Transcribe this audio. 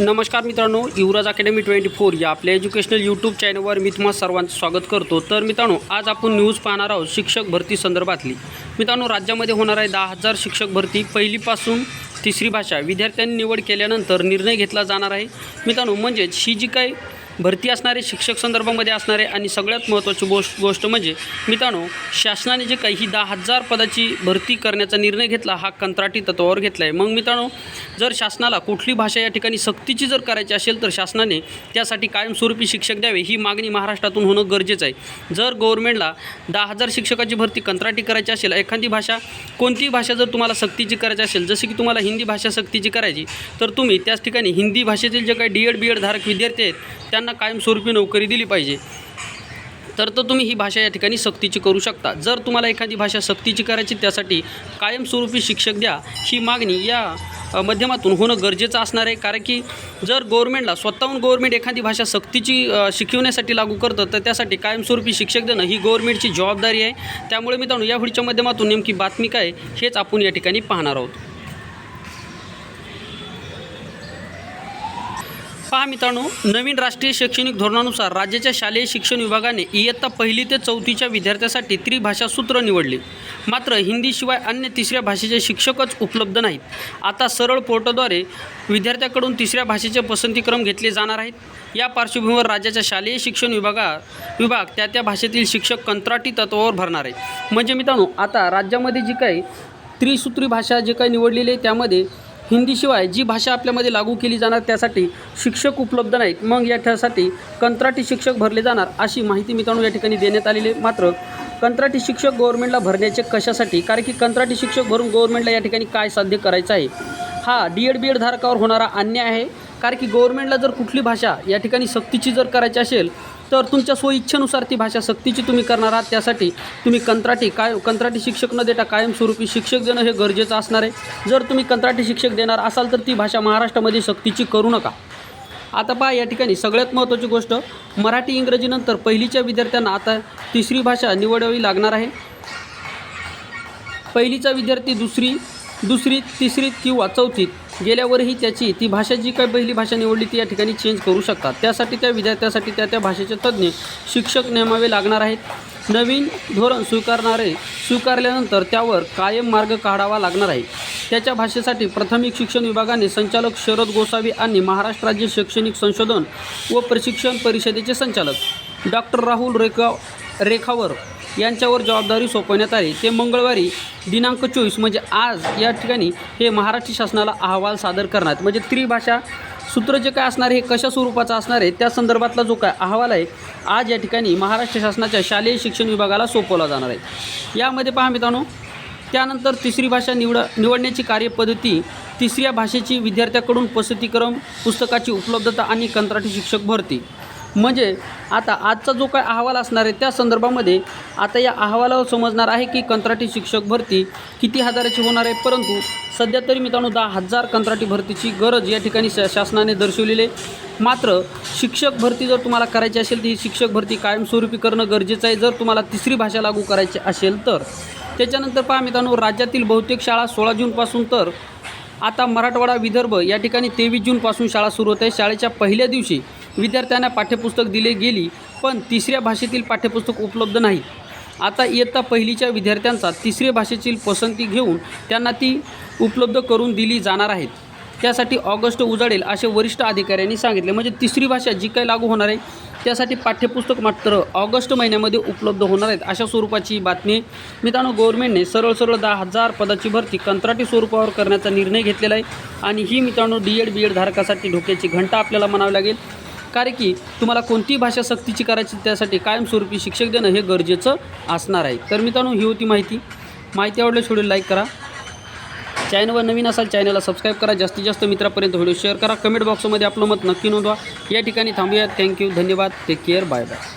नमस्कार मित्रांनो युवराज academy twenty four या आपल्या एज्युकेशनल यूट्यूब चॅनलवर मी तुम्हा सर्वांचं स्वागत करतो. तर मित्रांनो आज आपण न्यूज पाहणार आहोत शिक्षक भरती संदर्भातली. मित्रांनो राज्यामध्ये होणार आहे दहा हजार शिक्षक भरती. पहिलीपासून तिसरी भाषा. विद्यार्थ्यांनी निवड केल्यानंतर निर्णय घेतला जाणार आहे. मित्रांनो म्हणजेच ही जी काही भरती असणारे शिक्षक संदर्भामध्ये असणारे आणि सगळ्यात महत्त्वाची गोष्ट गोष्ट म्हणजे मित्रांनो शासनाने जे काही ही दहा हजार पदाची भरती करण्याचा निर्णय घेतला हा कंत्राटी तत्वावर घेतला आहे मग मित्रांनो जर शासनाला कुठली भाषा या ठिकाणी सक्तीची जर करायची असेल तर शासनाने त्यासाठी कायमस्वरूपी शिक्षक द्यावे ही मागणी महाराष्ट्रातून होणं गरजेचं आहे. जर गव्हर्नमेंटला दहा हजार शिक्षकाची भरती कंत्राटी करायची असेल एखादी भाषा कोणतीही भाषा जर तुम्हाला सक्तीची करायची असेल जसे की तुम्हाला हिंदी भाषा सक्तीची करायची तर तुम्ही त्याच ठिकाणी हिंदी भाषेतील जे काही डी एड बी एड धारक विद्यार्थी आहेत त्यांना कायमस्वरूपी नोकरी दिली पाहिजे. तर तर तुम्ही ही भाषा या ठिकाणी सक्तीची करू शकता. जर तुम्हाला एखादी भाषा सक्तीची करायची त्यासाठी कायमस्वरूपी शिक्षक द्या. ही मागणी या माध्यमातून होणं गरजेचं असणार आहे. कारण की जर गव्हर्मेंटला स्वतःहून गव्हर्मेंट एखादी भाषा सक्तीची शिकवण्यासाठी लागू करतं तर त्यासाठी कायमस्वरूपी शिक्षक देणं ही गव्हर्मेंटची जबाबदारी आहे. त्यामुळे मित्रांनो या व्हिडिओच्या माध्यमातून नेमकी बातमी काय हेच आपण या ठिकाणी पाहणार आहोत. पहा मित्रांनो नवीन राष्ट्रीय शैक्षणिक धोरणानुसार राज्याच्या शालेय शिक्षण विभागाने इयत्ता पहिली ते चौथीच्या विद्यार्थ्यासाठी त्रिभाषा सूत्र निवडले. मात्र हिंदीशिवाय अन्य तिसऱ्या भाषेचे शिक्षकच उपलब्ध नाहीत. आता सरळ पोर्टलद्वारे विद्यार्थ्याकडून तिसऱ्या भाषेचे पसंतीक्रम घेतले जाणार आहेत. या पार्श्वभूमीवर राज्याच्या शालेय शिक्षण विभागा विभाग त्या त्या भाषेतील शिक्षक कंत्राटी तत्वावर भरणार आहे म्हणजे मित्रांनो आता राज्यामध्ये जी काही त्रिसूत्री भाषा जे काही निवडलेली आहे त्यामध्ये हिंदीशिवाय जी भाषा आपल्यामध्ये लागू केली जाणार त्यासाठी शिक्षक उपलब्ध नाहीत. मग याच्यासाठी कंत्राटी शिक्षक भरले जाणार अशी माहिती मित्रांनो या ठिकाणी देण्यात आलेली आहे. मात्र कंत्राटी शिक्षक गव्हर्नमेंटला भरण्याचे कशासाठी? कारण की कंत्राटी शिक्षक भरून गव्हर्नमेंटला या ठिकाणी काय साध्य करायचं आहे? हा डी एड बी एड धारकावर होणारा अन्याय आहे. कारण की गव्हर्नमेंटला जर कुठली भाषा या ठिकाणी सक्तीची जर करायची असेल तर तुमच्या स्वइच्छेनुसार ती भाषा सक्तीची तुम्ही करणार आहात. त्यासाठी तुम्ही कंत्राटी काय कंत्राटी शिक्षक न देता कायमस्वरूपी शिक्षक देणं हे गरजेचं असणार आहे. जर तुम्ही कंत्राटी शिक्षक देणार असाल तर ती भाषा महाराष्ट्रामध्ये सक्तीची करू नका. आता पहा या ठिकाणी सगळ्यात महत्त्वाची गोष्ट मराठी इंग्रजीनंतर पहिलीच्या विद्यार्थ्यांना आता तिसरी भाषा निवडावी लागणार आहे. पहिलीचा विद्यार्थी दुसरी दुसरीत तिसरीत किंवा चौथीत गेल्यावरही त्याची ती भाषा जी काय पहिली भाषा निवडली ती या ठिकाणी चेंज करू शकतात. त्यासाठी त्या विद्यार्थ्यासाठी त्या त्या भाषेचे तज्ज्ञ शिक्षक नेमावे लागणार आहेत. नवीन धोरण स्वीकारणारे स्वीकारल्यानंतर त्यावर कायम मार्ग काढावा लागणार आहे. त्याच्या भाषेसाठी प्राथमिक शिक्षण विभागाने संचालक शरद गोसावी आणि महाराष्ट्र राज्य शैक्षणिक संशोधन व प्रशिक्षण परिषदेचे संचालक डॉक्टर राहुल रेखा रेखावर. यांच्यावर जबाबदारी सोपवण्यात आली. ते मंगळवारी दिनांक चोवीस म्हणजे आज या ठिकाणी हे महाराष्ट्र शासनाला अहवाल सादर करणार. आहेत. म्हणजे त्रिभाषा सूत्र जे काय असणार हे कशा स्वरूपाचं असणार आहे त्या संदर्भातला जो काय अहवाल आहे आज या ठिकाणी महाराष्ट्र शासनाच्या शालेय शिक्षण विभागाला सोपवला जाणार आहे. यामध्ये पहा मित्रांनो त्यानंतर तिसरी भाषा निवड निवडण्याची कार्यपद्धती तिसऱ्या भाषेची विद्यार्थ्याकडून पसंतीक्रम पुस्तकाची उपलब्धता आणि कंत्राटी शिक्षक भरती. म्हणजे आता आजचा जो काय अहवाल असणार आहे त्या संदर्भामध्ये आता या अहवालावर समजणार आहे की कंत्राटी शिक्षक भरती किती हजाराची होणार आहे परंतु सध्या तरी मित्रांनो दहा हजार कंत्राटी भरतीची गरज या ठिकाणी शा शासनाने दर्शवलेली आहे. मात्र शिक्षक भरती जर तुम्हाला करायची असेल तर ही शिक्षक भरती कायमस्वरूपी करणं गरजेचं आहे. जर तुम्हाला तिसरी भाषा लागू करायची असेल तर त्याच्यानंतर पहा मित्रांनो राज्यातील बहुतेक शाळा सोळा जूनपासून तर आता मराठवाडा विदर्भ या ठिकाणी तेवीस जूनपासून शाळा सुरू होत आहे. शाळेच्या पहिल्या दिवशी विद्यार्थ्यांना पाठ्यपुस्तक दिले गेली पण तिसऱ्या भाषेतील पाठ्यपुस्तक उपलब्ध नाही. आता इयत्ता पहिलीच्या विद्यार्थ्यांचा तिसऱ्या भाषेची पसंती घेऊन त्यांना ती उपलब्ध करून दिली जाणार आहेत. त्यासाठी ऑगस्ट उजाडेल असे वरिष्ठ अधिकाऱ्यांनी सांगितले. म्हणजे तिसरी भाषा जी काही लागू होणार आहे त्यासाठी पाठ्यपुस्तक मात्र ऑगस्ट महिन्यामध्ये उपलब्ध होणार आहेत अशा स्वरूपाची बातमी मित्रांनो गव्हर्नमेंटने सरळ सरळ दहा हजार पदाची भरती कंत्राटी स्वरूपावर करण्याचा निर्णय घेतलेला आहे. आणि ही मित्रांनो डी एड बी एड धारकासाठी धोक्याची घंटा आपल्याला म्हणावी लागेल. कारण की तुम्हाला कोणतीही भाषा सक्तीची करायची त्यासाठी कायमस्वरूपी शिक्षक देणं हे गरजेचं असणार आहे. तर मित्रांनो ही होती माहिती. माहिती आवडल्यास व्हिडिओ लाईक करा. चॅनलवर नवीन असाल चॅनलला सबस्क्राईब करा. जास्तीत जास्त मित्रापर्यंत व्हिडिओ शेअर करा. कमेंट बॉक्समध्ये आपलं मत नक्की नोंदवा. या ठिकाणी थांबूया थँक्यू धन्यवाद. Take care bye bye